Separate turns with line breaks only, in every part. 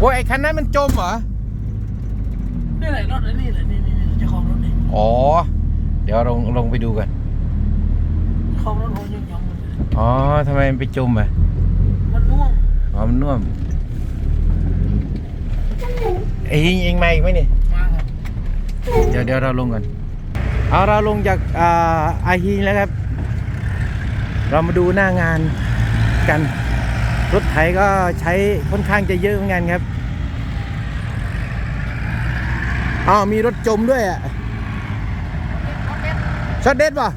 โอ้ยไอ้คันนั้นมันจมเหรอ
นี่แหละรถไอ้นี่แหละนี่นี่นี่เจ้าของรถนี่
อ๋อ เดี๋ยวลงลงไปดูกัน
เจ้าของรถเขายังยองๆมันเลย
อ๋อทำไมมันไปจมอะ
มันน่วง
อ๋อมันน่วมเอ้ยเองมาอีกไหมนี่
มาครับ
เดี๋ยวเดี๋ยวเราลงกันเอาเราลงจากอ่าอาฮีแล้วครับ เรามาดูหน้างานกัน รถไถก็ใช้ค่อนข้างจะเยอะเหมือนกันครับอ้าวมีรถจมด้วยอะช็อตเด็ดป่ะ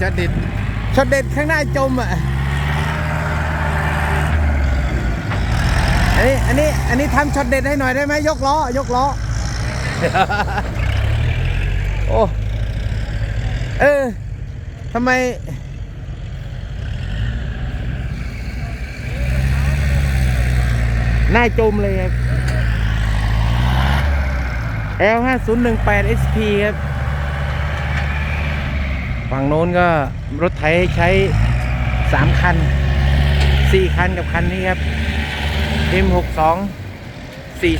ช็อตเด็ดช็อตเด็ดข้างหน้าจมอะอันนี้อันนี้อันนี้ทำช็อตเด็ดให้หน่อยได้ไหมยกล้อยกล้อโอ้เออทำไม หน้าจมเลยครับ L 5 0 1 8 SP ครับ ฝั่งโน้นก็รถไถใช้ 3 คัน 4 คันกับคันนี้ครับ M62 40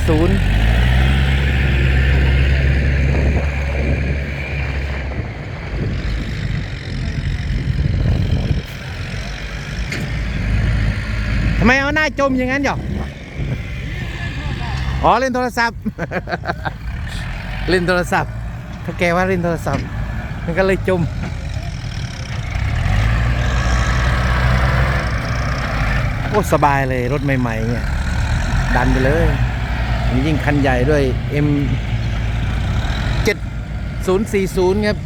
ทำไมเอาหน้าจมอย่างนั้นหรอ อ๋อเล่นโทรศัพท์ เล่นโทรศัพท์ถ้าแกว่าเล่นโทรศัพท์ มันก็เลยจมโอ้สบายเลยรถใหม่ ๆ เนี่ย ดันไปเลยยิ่งคันใหญ่ด้วย M 7040 ครับ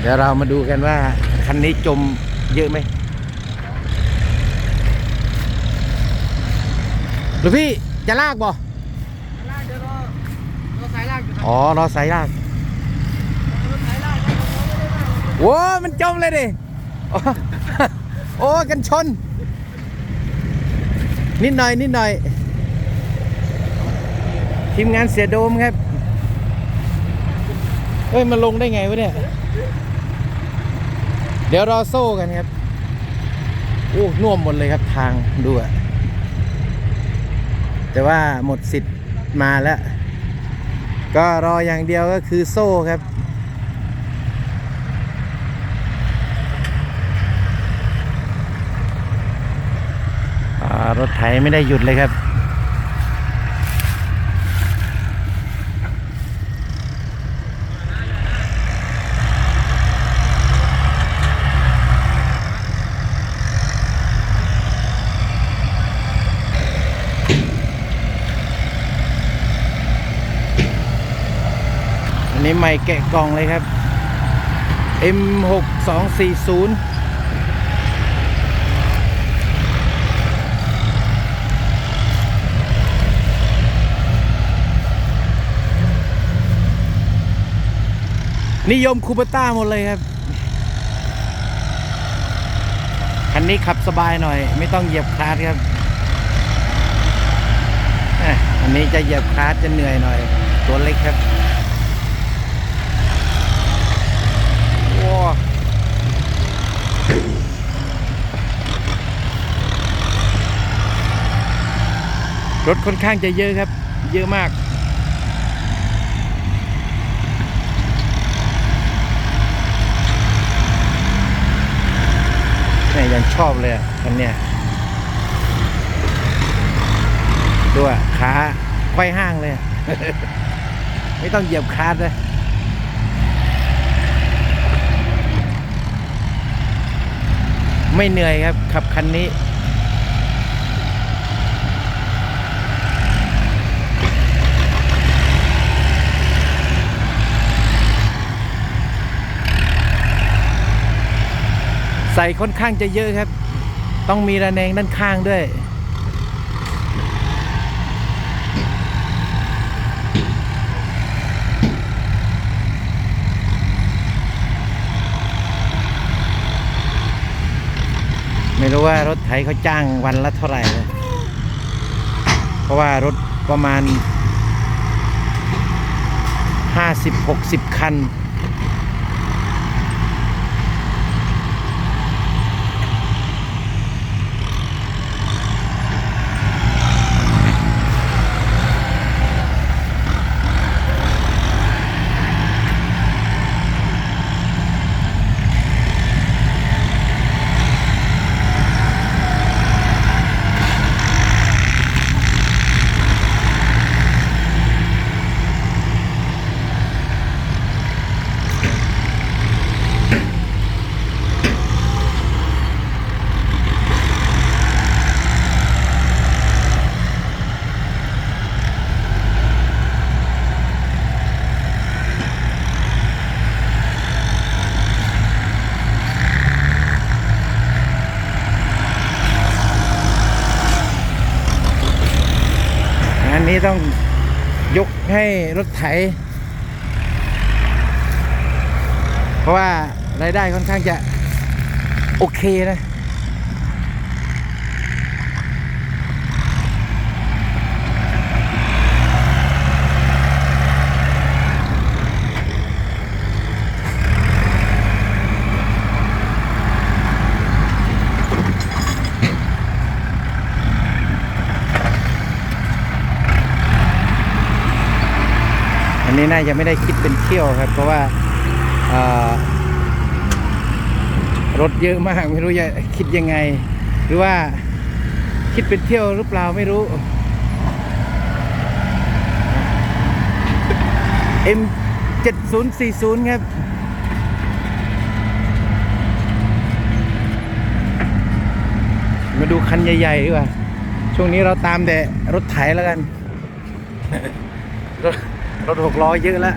เดี๋ยวเรามาดูกันว่า คันนี้จมเยอะไหม หรือพี่จะลากบ่
ลากเดี๋ยวรอรอสายลากอยู่ครับ
อ๋อรอสายลาก
รถสายลากครับผมไม่ได้ลาก
โว้มันจมเลยดิโอ้โอ้กันชน นิดหน่อยนิดหน่อย ทีมงานเสียโดมครับ เฮ้ย มันลงได้ไงวะเนี่ย เดี๋ยวรอโซ่กันครับ โอ้น่วมหมดเลยครับทางดูอะ แต่ว่าหมดสิทธิ์มาแล้ว ก็รออย่างเดียวก็คือโซ่ครับ รถไถไม่ได้หยุดเลยครับ นนี้ไม่แกะกล่องเลยครับ M6240 นิยมคูปต้าหมดเลยครับ คันนี้ขับสบายหน่อย ไม่ต้องเหยียบคลาสครับอันนี้จะเหยียบคลาสจะเหนื่อยหน่อย ตัวเล็กครับว้า รถค่อนข้างจะเยอะครับ เยอะมาก นี่ยังชอบเลยคันเนี้ยดูอะขาไขว้ห้างเลย ไม่ต้องเหยียบคลาสเลยไม่เหนื่อยครับขับคันนี้ ใส่ค่อนข้างจะเยอะครับ ต้องมีระแนงด้านข้างด้วย ไม่รู้ว่ารถไถเขาจ้างวันละเท่าไหร่เลยเพราะว่ารถประมาณ 50-60 คัน ต้องยกให้รถไถ เพราะว่ารายได้ค่อนข้างจะโอเคนะาจะไม่ได้คิดเป็นเที่ยวครับ เพราะว่ารถเยอะมากไม่รู้จะคิดยังไง หรือว่าคิดเป็นเที่ยวหรือเปล่าไม่รู้ M 7040 ครับมาดูคันใหญ่ๆดีกว่า ช่วงนี้เราตามแต่รถไถแล้วกันรถ รถหกล้อเยอะแล้ว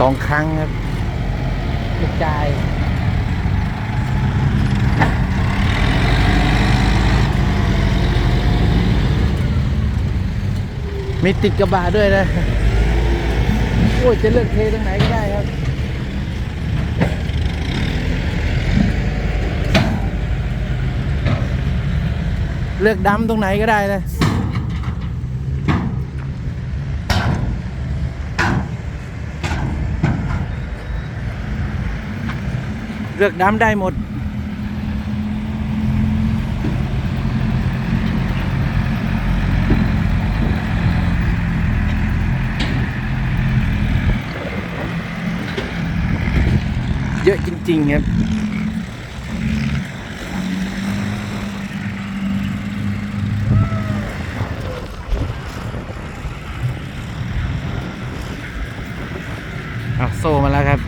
สองครั้งครับกระจายมีติดกระบะด้วยนะ โอ้ยจะเลือกเทตรงไหนก็ได้ครับ เลือกดำตรงไหนก็ได้เลย เลือกน้ำได้หมด เยอะจริง ๆ ครับ อะโซ่มาแล้วครับ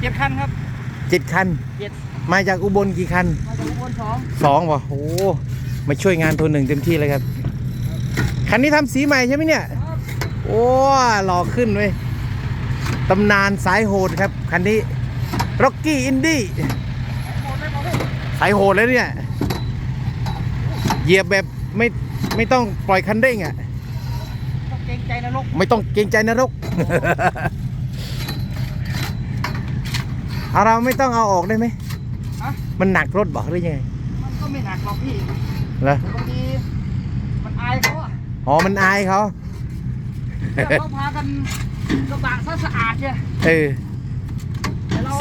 เจ็ด คันครับ
เจ็ดคัน
เจ็ด
มาจากอุบลกี่คัน
มาจากอุบลสอง
สองวะโอ้โหมาช่วยงานตัวหนึ่งเต็มที่เลยครับ คันนี้ทำสีใหม่ใช่ไหมเนี่ยโอ้หล่อขึ้นเว้ยตำนานสายโหดครับ คันนี้ร็อกกี้อินดี้
หมดเลยหมดเลย
สายโหดเลยเนี่ย เหยียบแบบไม่ไม่ต้องปล่อยคันเร่งอะ
ต้องเกรงใจนรก
ไม่ต้องเกรงใจนรก เอาเราไม่ต้องเอาออกได้ไหม
ฮะ
มันหนักรถบอกหรือยังไง
มันก็ไม่หนักหรอกพี่
เหรอบา
งทีมันอายเขาอะ
อ๋อมันอายเขา
แต่เขาพากันกระบะซะสะอาดเนี่ย
เออ
แต่เรา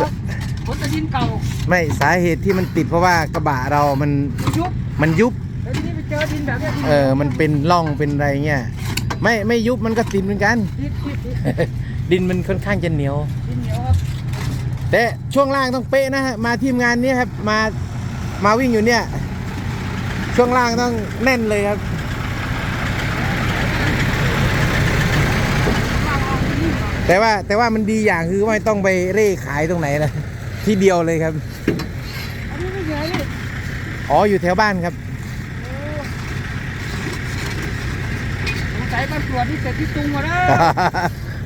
ขนแต่ดินเก่า
ไม่สาเหตุที่มันติดเพราะว่ากระบะเรามัน
มันยุบ
มันยุบ
แล้วทีนี้ไปเจอดินแบบเนี้ยดิน
เออ มันเป็นร่องเป็นอะไรเงี้ย ไม่ไม่ยุบมันก็ติดเหมือนกัน
ดินดินดิน
ดินมันค่อนข้างจะเหนียว
ดินเหนียวครับ
แต่ช่วงล่างต้องเป๊ะนะฮะมาทีมงานนี้ครับมามาวิ่งอยู่เนี่ยช่วงล่างต้องแน่นเลยครับ
ข้าวเอาที่นี่ก่อน
แต่ว่าแต่ว่ามันดีอย่างคือว่าไม่ต้องไปเร่ขายตรงไหนเลยที่เดียวเลยครับ
อันนี้ไม่เหนื่อยนี่
อ๋ออยู่แถวบ้านครับ
โอ้สงสัยบ้านตรวจนี่เสร็จที่ตุงหมดแล้ว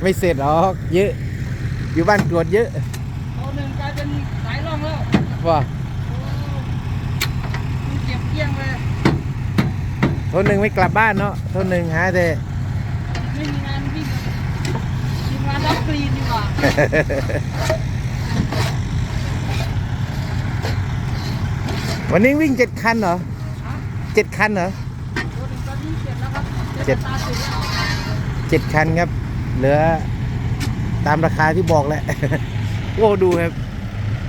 ไม่เสร็จหรอกเยอะ อยู่บ้านกรวดเยอะ ว่า
โอ้มันเก็บเกลี้ยงเลย
ทนหนึ่งไม่กลับบ้านเนาะทนหนึ่งหาแต่
ไม่มีงานวิ่งทีมงานรับกรีนดีกว่า
วันนี้วิ่งเจ็ดคันเหรอ
ฮะ
เจ็ดคันเหรอ
ตัวหนึ่งตอนนี้เสร็จแล้วครับ
เจ็ด
ตาเสร็จแล้ว
เจ็ดคันครับ เหลือตามราคาที่บอกแหละ โอ้ดูครับ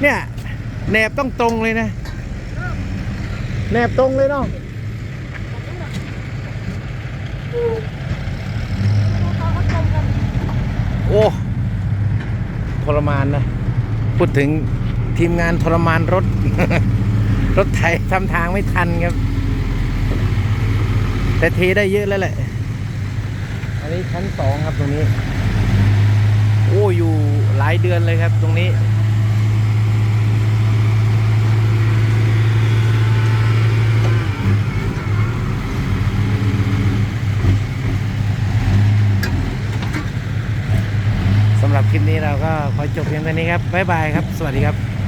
เนี่ย แนบต้องตรงเลยนะแนบตรงเลยเนาะ
โเขาก็ชมกัน
โอ้ทรมานนะ พูดถึงทีมงานทรมานรถ รถไถทำทางไม่ทันครับ แต่เทได้เยอะแล้วแหละ อันนี้ชั้นสองครับตรงนี้ โอ้อยู่หลายเดือนเลยครับตรงนี้ สำหรับค ลิปนี้เราก็ขอจบเพียงเท่านี้ครับบ๊ายบายครับ สวัสดีครับ